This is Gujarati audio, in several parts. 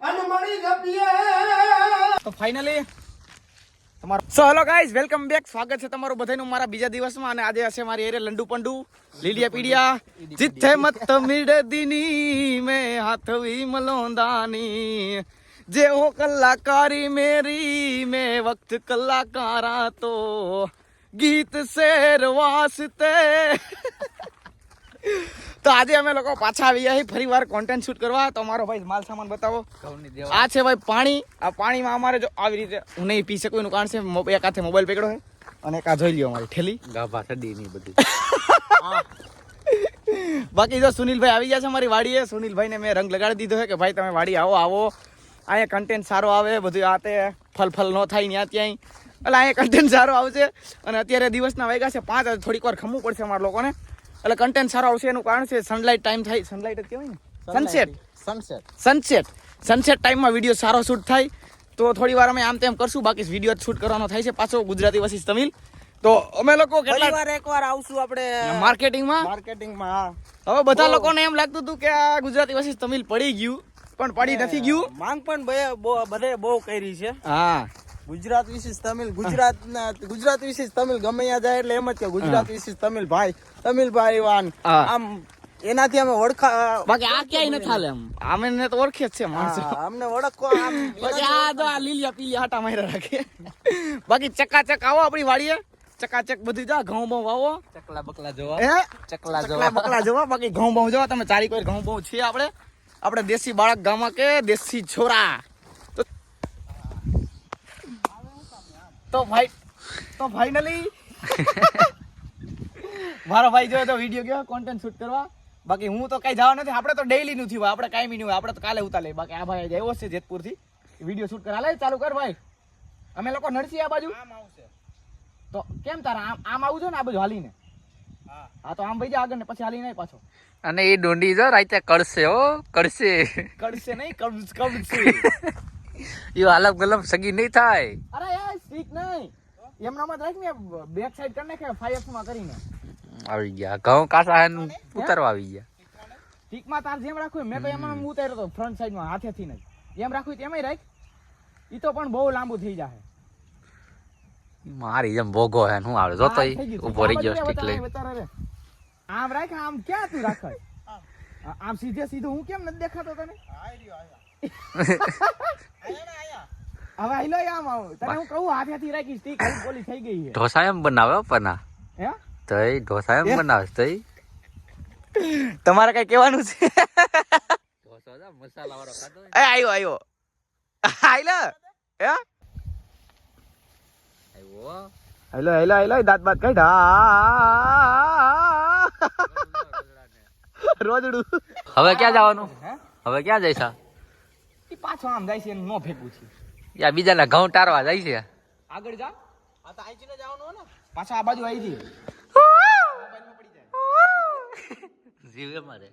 અનમણી જપીએ તો વેલકમ બેક સ્વાગત છે તમારું બધાનું મારા બીજા દિવસમાં અને આજે મારી એરે લંડુ પંડુ, લીલિયા પીડિયા. જીથે મત મિડદીની મે હાથવી મલોંદાની જે હો કલાકારી મેરી, મે વખત કલાકારા તો ગીત શેર વાસ્તે તો આજે અમે લોકો પાછા આવી ગયા ફરી વાર કોન્ટેન્ટ શૂટ કરવા. તો અમારો ભાઈ માલ સામાન બતાવો. આ છે ભાઈ પાણી. આ પાણીમાં અમારે જો આવી રીતે હું નહીં પી શકું એનું કારણ છે એક હાથે મોબાઈલ પકડો છે અને એક આ જોઈ લ્યો અમારી ઠેલી. ગાભા ઠડી ની બધી. બાકી જો સુનિલભાઈ આવી ગયા છે અમારી વાડીએ. સુનિલભાઈને મેં રંગ લગાડી દીધો છે કે ભાઈ તમે વાડી આવો આવો. અહીંયા કન્ટેન્ટ સારો આવે બધું આ તે ફલ ફલ ન થાય ત્યાં ત્યાં એટલે અહીંયા કન્ટેન્ટ સારો આવશે. અને અત્યારે દિવસના વાગ્યા છે પાંચ થોડીક વાર ખમવું પડશે અમારા લોકોને. એટલે કન્ટેન્ટ સારો આવશે એનું કારણ છે સનલાઇટ ટાઈમ થાય. સનલાઇટ જ કહેવાય ને? સનસેટ સનસેટ સનસેટ સનસેટ ટાઈમમાં વીડિયો સારો શૂટ થાય. તો થોડી વાર અમે આમ તેમ કરશું બાકી વીડિયો શૂટ કરવાનો થાય છે પાછો ગુજરાતી વસીસ તમિલ. તો અમે લોકો કેટલા વાર એકવાર આવશું આપણે. માર્કેટિંગમાં માર્કેટિંગમાં હવે બધા લોકોને એમ લાગતું હતું કે આ ગુજરાતી વસીસ તમિલ પડી ગયું પણ પડી નથી ગયું. માંગ પણ બધે બહુ કરી છે. હા. ગુજરાત વિશે તમિલ ગુજરાત ગુજરાત વિશે તમિલ ગમે ત્યાં જાય એટલે એમ જ કે ગુજરાત વિશે તમિલ ભાઈ તમિલ ભાઈ વાન. આમ એનાથી અમે ઓળખા બાકી આ ક્યાંય નથી હાલે એમ. અમે ને તો ઓળખે જ છે માણસો. અમને ઓળખો આમ બાકી આ તો આ લીલિયા પીલિયા આટા માર્યા રાખે. બાકી ચકાચક આવો આપણી વાડીએ. ચકાચક બધું જા ઘઉં બહુ વાવો. ચકલા બકલા જોવા. હે? ચકલા જોવા. બકલા જોવા. બાકી ઘઉં બહુ જોવા. તમે ચારી કોઈ ઘઉં બહુ છીએ આપણે? આપણે દેશી બાળક ગામમાં કે દેશી છોરા? તો ભાઈ તો ફાઇનલી મારો ભાઈ જોયો તો વીડિયો ગયો કોન્ટેન્ટ શૂટ કરવા. બાકી હું તો કઈ જવા નથી આપણે તો ડેઈલી નથી હોય આપણે કાંઈ નહીં હોય આપણે તો કાલે ઉતારે બાકી આ ભાઈ આવ્યો છે જેતપુરથી વીડિયો શૂટ કરા લે ચાલુ કર ભાઈ. અમે લોકો નડસી આ બાજુ. તો કેમ તારા આમ આમ આવું છો ને આ બાજુ હાલીને? હા. તો આમ ભાઈ જા આગળ ને પછી હાલી નહીં પાછો. અને એ ડોંડી જો રાતે કડશે હો કડશે કડશે નહીં કબજ કબજશે એ ગલમ સગી નહીં થાય. અરે યાર સ્ટીક નહીં. એમનામાં રાખ ને બેક સાઈડ કરી નાખે ફાઈવમાં કરીને. આવી ગયા. ઘઉં કાસા હે ને? ઉતારવા આવી ગયા. સ્ટીકમાં તાર જેમ રાખવું મેં તો એમાં ઉતાર્યો તો ફ્રન્ટ સાઈડમાં હાથે થી રાખવું હોય રાખું એમાંય રાખ. ઈ તો પણ બહુ લાંબુ થઈ જાય મારી જેમ ભોગો હે હું આવે? જો તો ઊભો રહી ગયો સ્ટીક લઈ આમ રાખ આમ ક્યાં તું રાખ? આમ. સીધે સીધું હું કેમ નથી દેખાતો તને? હવે આઈલો આમ આવ. તને હું કહું હાથેથી રાખી સ્ટીક હરી બોલી થઈ ગઈ છે. ઢોસા એમ બનાવે પના? હે? તઈ ઢોસા એમ બનાવે તઈ? તમારે કઈ કહેવાનું છે? ઢોસો મસાલા વાળો ખાધો એ આયો આયો આઈલો હે? આવ્યો હેલો હેલો હેલો દાંત બાત કાઢા. રોજડું. હવે ક્યાં જવાનું? હે? હવે ક્યાં જઈશા? પાછો આમ જાય છે નો ફેંકવું છે. યા બીજાના ઘઉં ટારવા જાય છે. આગળ જા. આ તો આઈચીને જવાનું ને. પાછા આ બાજુ આવી જઈએ. જીવે મારે.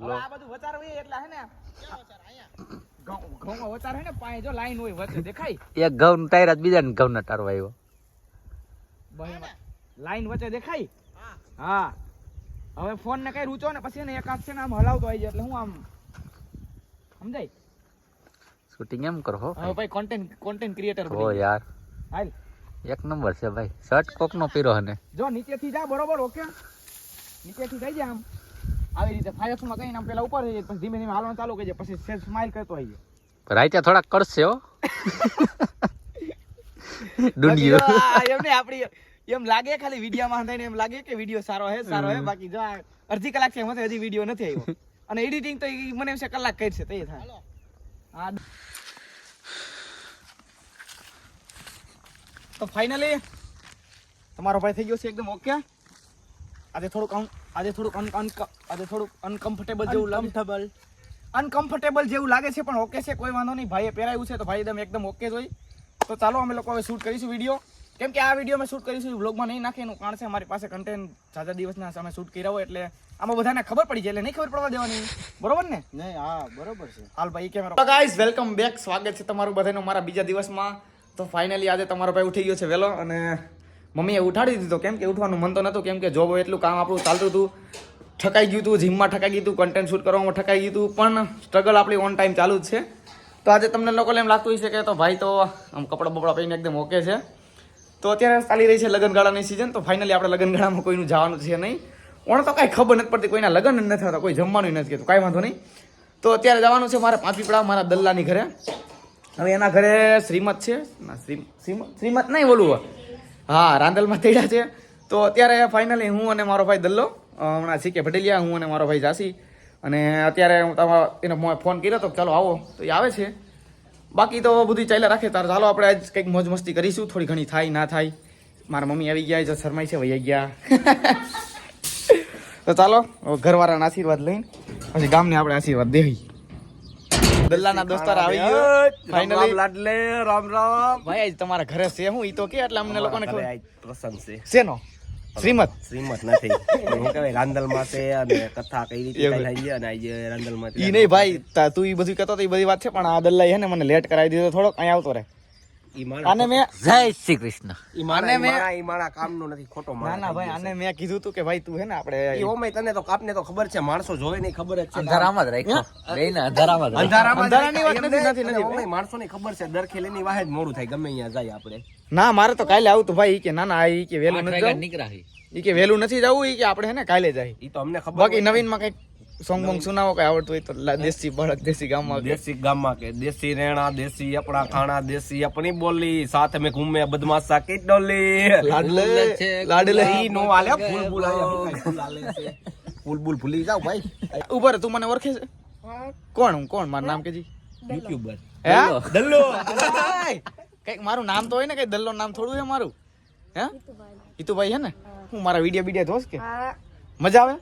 આ બધું વચાર હોય એટલે હે ને. ઘઉં વચાર હે ને પાણી જો લાઈન હોય વચ્ચે દેખાય. એક ઘઉં ટાયરા બીજાને ઘઉં ના ટારવા આવ્યો. લાઈન વચ્ચે દેખાય? હા. હવે ફોન ને કઈ રૂચો ને પછી એને એકાદ છે ને આમ હલાવતો આવી જાય એટલે હું આમ સમજાય? શૂટિંગ એમ કરો હવે ભાઈ. કોન્ટેન્ટ કોન્ટેન્ટ ક્રિએટર ઓ યાર. હાલ. એક નંબર છે ભાઈ. શર્ટ કોક નો પીરો હને. જો નીચેથી જા બરોબર ઓકે? નીચેથી થઈ જાય આમ. આવી રીતે ફાયરમાં કઈ આમ પેલા ઉપર થઈ જાય પછી ધીમે ધીમે હાલવાનું ચાલુ કરી જાય પછી સેજ સ્માઈલ કરતો આવી જાય. રાઈતે થોડાક કરશે હો. ડુંડિયો એમને આપણી એમ લાગે ખાલી વિડીયોમાં થઈને એમ લાગે કે વીડિયો સારો હે સારો હે બાકી જો અડધી કલાક છે એમાંથી હજી વીડિયો નથી આવ્યો. અને એડિટિંગ તો મને એમ છે કલાક કરી છે તે થાય. હા. તો ફાઇનલી તમારો ભાઈ થઈ ગયો છે એકદમ ઓકે આજે થોડુંક આજે થોડુંક અન- આજે થોડુંક અનકમ્ફર્ટેબલ જેવું કમ્ફર્ટેબલ અનકમ્ફર્ટેબલ જેવું લાગે છે પણ ઓકે છે કોઈ વાંધો નહીં. ભાઈએ પહેરાયું છે તો ભાઈ એકદમ એકદમ ઓકે જ હોય. તો ચાલો અમે લોકો હવે શૂટ કરીશું વીડિયો કેમ કે આ વીડિયો અમે શૂટ કરીશું વ્લોગમાં નહીં નાખે એનું કારણ છે અમારી પાસે કન્ટેન્ટ સાજા દિવસના અમે શૂટ કર્યા હોય એટલે આમાં બધાને ખબર પડી જાય એટલે નહીં ખબર પડવા દેવાની. બરોબર ને? નહીં હા બરોબર છે. હાલ ભાઈ કેમેરા ગાઈઝ વેલકમ બેક સ્વાગત છે તમારું બધાનું મારા બીજા દિવસમાં. તો ફાઇનલી આજે તમારો ભાઈ ઉઠી ગયો છે વહેલો અને મમ્મીએ ઉઠાડી દીધો. કેમ કે ઉઠવાનું મન તો નહોતું કેમ કે જોબ એટલું કામ આપણું ચાલતું હતું. ઠકાઈ ગયું હતું જીમમાં ઠકાઈ ગયું હતું કન્ટેન્ટ શૂટ કરવામાં ઠકાઈ ગયું હતું પણ સ્ટ્રગલ આપણી ઓન ટાઈમ ચાલુ જ છે. તો આજે તમને લોકોને એમ લાગતું હશે કે તો ભાઈ તો આમ કપડાં બપડા પહેરીને એકદમ ઓકે છે. તો અત્યારે ચાલી રહી છે લગ્નગાળાની સિઝન તો ફાઇનલી આપણે લગ્નગાળામાં કોઈનું જવાનું છે નહીં. ઓણ તો કાંઈ ખબર નથી પડતી, કોઈના લગ્ન નથી થતા, કોઈ જમવાનું નથી કહેતું, કાંઈ વાંધો નહીં. તો અત્યારે જવાનું છે મારે પાંચીપડા મારા દલ્લાની ઘરે. હવે એના ઘરે શ્રીમત છે. ના શ્રીમત નહીં બોલવું હા, રાંદલમાં તેડ્યા છે. તો અત્યારે ફાઇનલી હું અને મારો ભાઈ દલ્લો હમણાં સી કે ભટેલિયા, હું અને મારો ભાઈ જાસી અને અત્યારે હું તમારા એને ફોન કર્યો તો ચાલો આવો. તો એ આવે છે. બાકી તો બધું ચાલ્યા રાખે તાર ચાલો આપણે આજ કંઈક મોજ મસ્તી કરીશું. થોડી ઘણી થાય ના થાય. મારા મમ્મી આવી ગયા શરમાઈ છે વૈયા ગયા. તો ચાલો ઘરવાળાના આશીર્વાદ લઈને પછી ગામને આપણે આશીર્વાદ દેહી. દલ્લાના દોસ્તાર આવી ગયો. ફાઇનલી લાડલે રામ રામ. ભાઈ આજ તમારા ઘરે છે હું ઈ તો કે એટલે અમને લોકોને ખબર. પ્રસંગ છે. શેનો? શ્રીમત શ્રીમત નથી. હું કહેવાય રાંદલ છે અને કથા કઈ રીતે. થઈ છે અને આજે રાંદલમાં ઈ નહીં ભાઈ તા- ઈ બધું કહેતો તો ઈ બધી વાત છે પણ આ દલ્લાઈ હે ને મને લેટ કરાવી દીધો થોડોક અહીંયા આવતો રહે. આને મેં જય શ્રી કૃષ્ણ. આને મેં- ઈ માણા ઈ નથી ખોટો ના ના ભાઈ આને મેં કીધું તું કે ભાઈ તું હે ને ઈ ઓમે તને તો આપને તો ખબર છે માણસો જોવે નહીં ખબર જ છે અંધારામાં જ રાખ્યો. બેયને અંધારામાં જ અંધારામાં અંધારાની વાત નથી, નથી, નથી. ઓમે માણસોને ખબર છે દર ખેલેની વાહે જ મોડું થાય ગમે અહીંયા જાય આપણે. ના મારે તો કાલે આવતું ભાઈ કે ના ના ઈ કે વેલું નથી વાગ્યા જવું. નીકળ્યા હી. ઈ કે વેલું નથી જવું ઈ કે આપણે હે ને કાલે જાય ઈ તો અમને ખબર બાકી નવીનમાં કંઈક સોંગ બોંગ સુનાવો કઈ આવડતું હોય તો દેશી બળક દેશી ગામમાં દેશી ગામમાં કે દેશી રેણા દેશી આપણા ખાણા દેશી આપણી બોલી સાથે મેં ઘૂમે બદમાશા કી ડોલી લાડલે. લાડલે ઈ નો આલે ફૂલ ફૂલ આલે ફૂલ આલે છે. ફૂલ ભૂલી જાવ ભાઈ. ઊભા રહે તું મને ઓળખે છે? કોણ હું કોણ? મારું નામ કેજી? યુટ્યુબર. હે? દલ્લો કંઈક મારું નામ તો હોય ને કઈ દલ્લો નામ થોડું છે મારું. હે? હિતુભાઈ હે ને? હું. મારા વિડિયો બીડિયો જોસ કે? મજા આવે?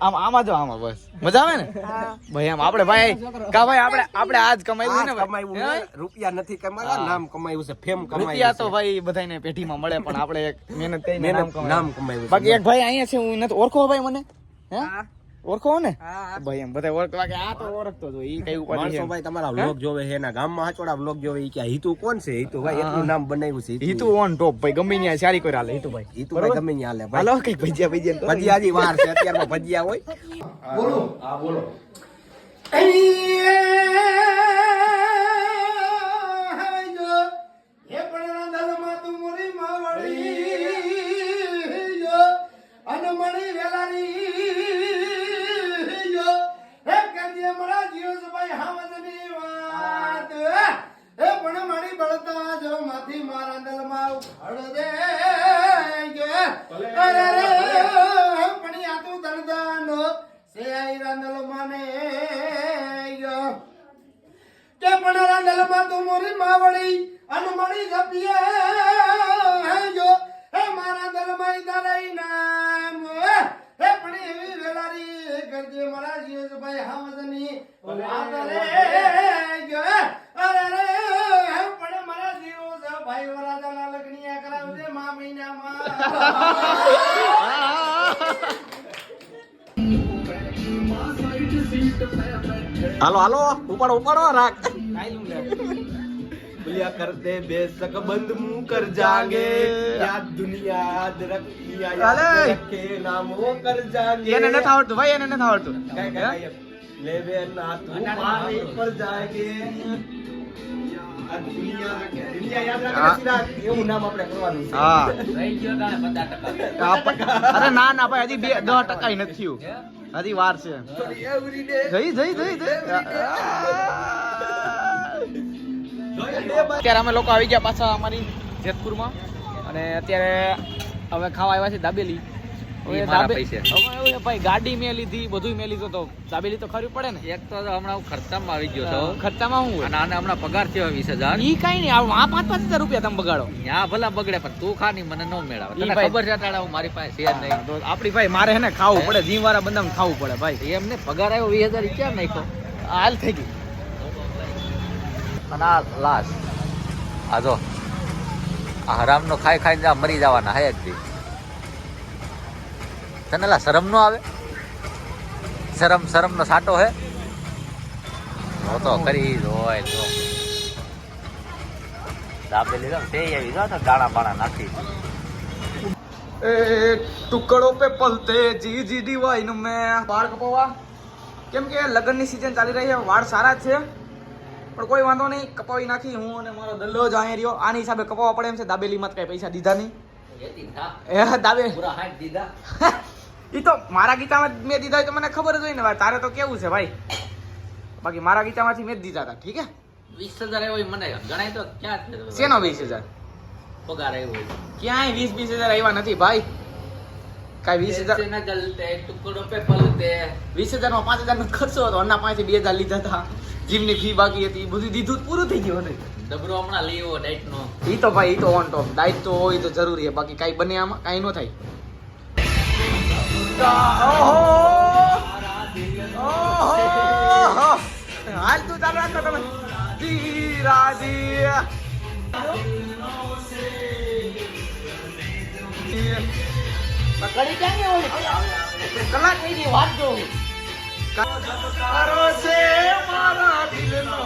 આમ આમાં જો આમાં બસ. મજા આવે ને? ભાઈ આમ આપણે ભાઈ કા ભાઈ આપણે આપણે આજ કમાયું ને કમાયું રૂપિયા નથી કમાવા નામ કમાયું છે ફેમ રૂપિયા કમાયું તો છે. ભાઈ બધાને પેઢીમાં મળે પણ આપણે એક મહેનત કરીને નામ કમાયું. નામ કમાયું બાકી એક ભાઈ અહીંયા છે હું નથી. ઓળખો ભાઈ મને? હે. ઓળખો ને? ભાઈ એમ બધા ઓળખવા કે આ તો ઓળખતો હતો ઈ કઈ માણસો છે ભાઈ તમારા વ્લોગ જોવે છે એના ગામમાં હાચોડા વ્લોગ જોવે ઈ કે હિતુ કોણ છે? હિતુ ભાઈ એટલું નામ બનાવ્યું છે હિતુ ઓન ટોપ ભાઈ ગમે ત્યાં સારી કોઈ હાલે હિતુ ભાઈ. હિતુ ભાઈ ગમે ન્યા હાલે ભાઈ. હાલો કઈ ભજીયા ભજીયા ભજીયા હજી વાર છે અત્યારમાં ભજીયા હોય. કે પણ રાંદલમાં તું મોરી માવડી અનમણી જપીએ જો હે મારા દલમાં તારાઈ નામ હે પણ એવી વેલારી કરજે મારા જીવભાઈ હાવદની વાત રે જો અરે હાલો હાલો ઉપાડો ઉપાડો રાખ. ભૂલ્યા કરતે બેશક બંધ મું કર જાગે યાદ દુનિયા યાદ રખિયા યાદ. રખે નામો કર જાગે. એને નથી આવડતું ભાઈ એને નથી આવડતું. લે કાંઈ. ના તું મારી પર જાગે. અરે ના ના ભાઈ હજી બે દસ ટકા નથી થયું. હજી વાર છે. જઈ જઈ જઈ. અત્યારે અમે લોકો આવી ગયા પાછા અમારી જેતપુરમાં. અને અત્યારે હવે ખાવા આવ્યા છે દાબેલી. ગાડી મેં લીધી બધું મેં લીધું તો દાબેલી તો ખરી પડે ને? એક તો હમણાં ખર્ચામાં આવી ગયો તો. ખર્ચામાં શું અને હમણાં પગાર થયો વીસ હજાર. ઈ કઈ નહીં આ આ પાંચ પાંચ હજાર રૂપિયા તમે બગાડો. ત્યાં ભલા બગડે પણ તું ખા નહીં મને ન મેળવે. તને ભાઈ- ખબર છે અટાણે મારી પાસે છે નહીં. તો આપણી ભાઈ મારે હે ને ખાવું પડે જીમ વાળા બંધાને ખાવું પડે ભાઈ. એમને પગાર આવ્યો વીસ હજાર ક્યાં નાખ્યો? હાલ થઈ ગઈ. અને આ લાશ આ જો. આ હરામનો ખાઈ ખાઈને મરી જવાના હે દી તને લા શરમ નો આવે? શરમ શરમ નો સાટો હે? તો કરી રોય તો દાબે લીધો તે આવી જો તો દાણા બાણા નાખી. એ ટુકડો પે પલતે જી જી ડિવાઇન મેં. વાળ કપાવવા. કેમ કે લગ્નની સિઝન ચાલી રહી છે વાળ સારા છે. પણ કોઈ વાંધો નહીં કપાવી નાખી હું અને મારો દલ્લો જ અહીંયા રહ્યો. આની હિસાબે કપાવવા પડે એમ છે દાબેલીમાં કઈ પૈસા દીધા નહીં. એ દાબે. ઈ તો મારા ગીતામાં મેં દીધા હોય તો મને ખબર જ હોય ને તારે તો કેવું છે ભાઈ? બાકી મારા ગીતામાંથી મેં જ દીધા હતા ઠીક હે? વીસ હજાર એવો મને ગણાય તો ક્યાં છે શેનો વીસ હજાર? પગાર આવ્યો ક્યાંય વીસ વીસ હજાર આવ્યા નથી ભાઈ. કાંઈ વીસ હજાર ન ટુકડો પે પલતે. વીસ હજારમાં પાંચ હજાર નો ખર્ચો હતો. અન્ના પાસેથી બે હજાર લીધા હતા. જીમની ફી બાકી હતી બધું દીધું પૂરું થઈ ગયું હતું. ડબરો હમણાં લેવો ડાયટ નો ઈ તો ભાઈ એ તો ઓન ટોપ ડાયટ તો હોય તો જરૂરી છે બાકી કાંઈ બને આમાં કાંઈ ન થાય! હાલ તું ચાલુ રાખો તમે. ધીરા ધીરા. કલાક થઈ ગઈ વાત જો કરો છે મારા દિલનો